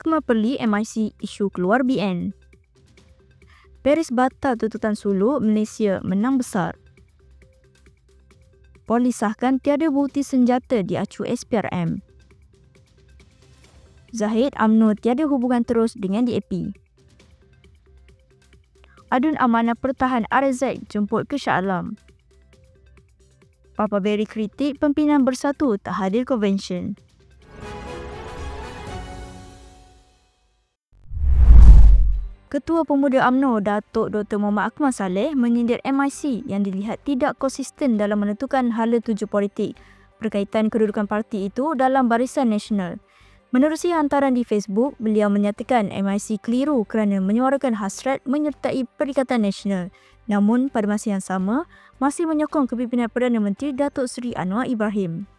Akmal Perli MIC isu keluar BN. Paris batal tuntutan suluk Malaysia menang besar. Polis sahkan tiada bukti senjata di acu SPRM. Zahid UMNO tiada hubungan terus dengan DAP. Adun Amanah Pertahan RZ jemput ke Shah Alam. Papa Berry kritik pimpinan bersatu tak hadir konvensyen. Ketua Pemuda AMNO Datuk Dr. Muhammad Akmal Saleh menyindir MIC yang dilihat tidak konsisten dalam menentukan hala tuju politik berkaitan kedudukan parti itu dalam barisan nasional. Menerusi hantaran di Facebook, beliau menyatakan MIC keliru kerana menyuarakan hasrat menyertai Perikatan Nasional. Namun, pada masa yang sama, masih menyokong kepimpinan Perdana Menteri Datuk Seri Anwar Ibrahim.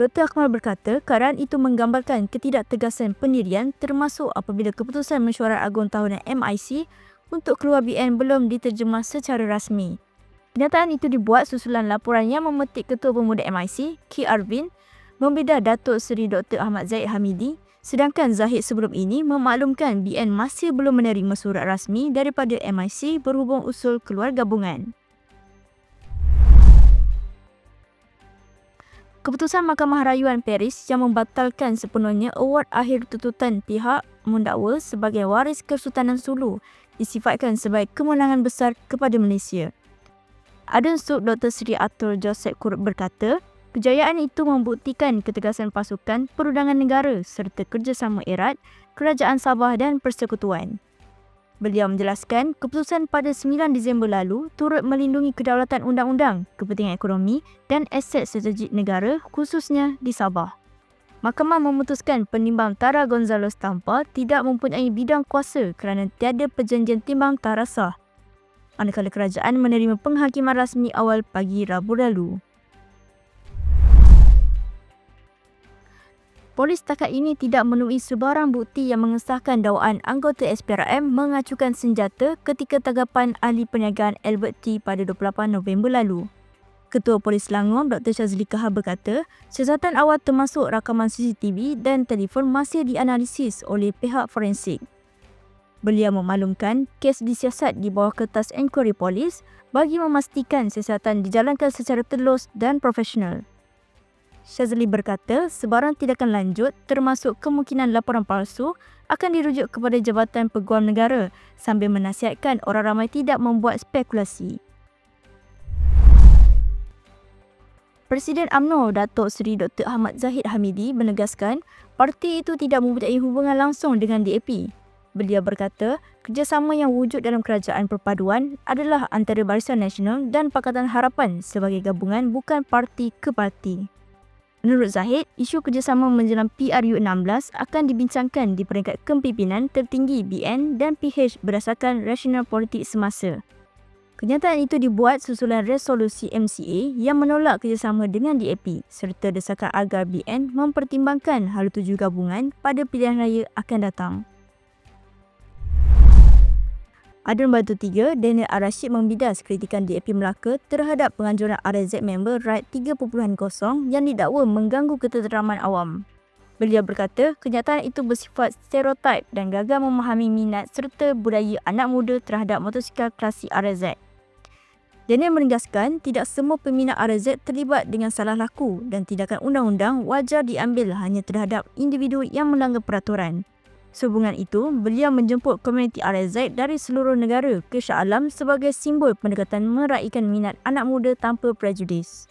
Dr. Akmal berkata keadaan itu menggambarkan ketidaktegasan pendirian termasuk apabila keputusan mesyuarat agung tahunan MIC untuk keluar BN belum diterjemah secara rasmi. Kenyataan itu dibuat susulan laporan yang memetik Ketua Pemuda MIC, Ki Arvin, membeda Datuk Seri Dr. Ahmad Zaid Hamidi sedangkan Zahid sebelum ini memaklumkan BN masih belum menerima surat rasmi daripada MIC berhubung usul keluar gabungan. Keputusan Mahkamah Rayuan Paris yang membatalkan sepenuhnya award akhir tuntutan pihak mendakwa sebagai waris Kesultanan Sulu disifatkan sebagai kemenangan besar kepada Malaysia. Adun Sub Dr. Sri Atul Joseph Kurut berkata, kejayaan itu membuktikan ketegasan pasukan perundangan negara serta kerjasama erat Kerajaan Sabah dan Persekutuan. Beliau menjelaskan keputusan pada 9 Disember lalu turut melindungi kedaulatan undang-undang, kepentingan ekonomi dan aset strategik negara khususnya di Sabah. Mahkamah memutuskan penimbang Tara Gonzales Tampa tidak mempunyai bidang kuasa kerana tiada perjanjian timbang Tara sah. Manakala kerajaan menerima penghakiman rasmi awal pagi Rabu lalu. Polis takat ini tidak menemui sebarang bukti yang mengesahkan dakwaan anggota SPRM mengacukan senjata ketika tanggapan ahli perniagaan Albert T pada 28 November lalu. Ketua Polis Selangor Dr. Shazli Kahar berkata, siasatan awal termasuk rakaman CCTV dan telefon masih dianalisis oleh pihak forensik. Beliau memaklumkan kes disiasat di bawah kertas inquiry polis bagi memastikan siasatan dijalankan secara telus dan profesional. Syazli berkata sebarang tindakan lanjut termasuk kemungkinan laporan palsu akan dirujuk kepada Jabatan Peguam Negara sambil menasihatkan orang ramai tidak membuat spekulasi. Presiden AMNO Datuk Seri Dr. Ahmad Zahid Hamidi menegaskan parti itu tidak mempunyai hubungan langsung dengan DAP. Beliau berkata, kerjasama yang wujud dalam kerajaan perpaduan adalah antara Barisan Nasional dan Pakatan Harapan sebagai gabungan bukan parti ke parti. Menurut Zahid, isu kerjasama menjelang PRU16 akan dibincangkan di peringkat kepimpinan tertinggi BN dan PH berdasarkan rasional politik semasa. Kenyataan itu dibuat susulan resolusi MCA yang menolak kerjasama dengan DAP serta desakan agar BN mempertimbangkan hal tuju gabungan pada pilihan raya akan datang. Adun Batu 3, Daniel Arashid membidas kritikan DAP Melaka terhadap penganjuran RZ member RAID 3.0 yang didakwa mengganggu ketenteraman awam. Beliau berkata, kenyataan itu bersifat stereotip dan gagal memahami minat serta budaya anak muda terhadap motosikal klasik RZ. Daniel menegaskan tidak semua peminat RZ terlibat dengan salah laku dan tindakan undang-undang wajar diambil hanya terhadap individu yang melanggar peraturan. Sehubungan itu, beliau menjemput komuniti RZ dari seluruh negara ke Shah Alam sebagai simbol pendekatan meraihkan minat anak muda tanpa prejudis.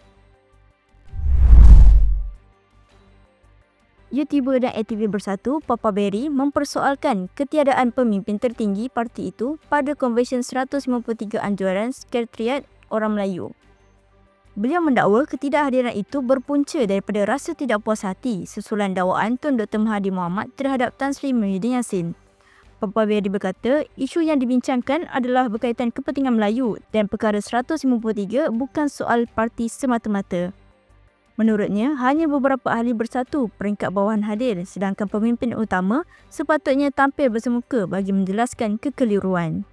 YouTuber dan aktivis bersatu Papa Berry mempersoalkan ketiadaan pemimpin tertinggi parti itu pada Konvensyen 153 Anjuran Sekretariat Orang Melayu Beliau mendakwa ketidakhadiran itu berpunca daripada rasa tidak puas hati susulan dakwaan Tun Dr. Mahathir Mohamad terhadap Tan Sri Muhyiddin Yassin. Papa Berdi berkata, isu yang dibincangkan adalah berkaitan kepentingan Melayu dan perkara 153 bukan soal parti semata-mata. Menurutnya, hanya beberapa ahli bersatu peringkat bawahan hadir sedangkan pemimpin utama sepatutnya tampil bersemuka bagi menjelaskan kekeliruan.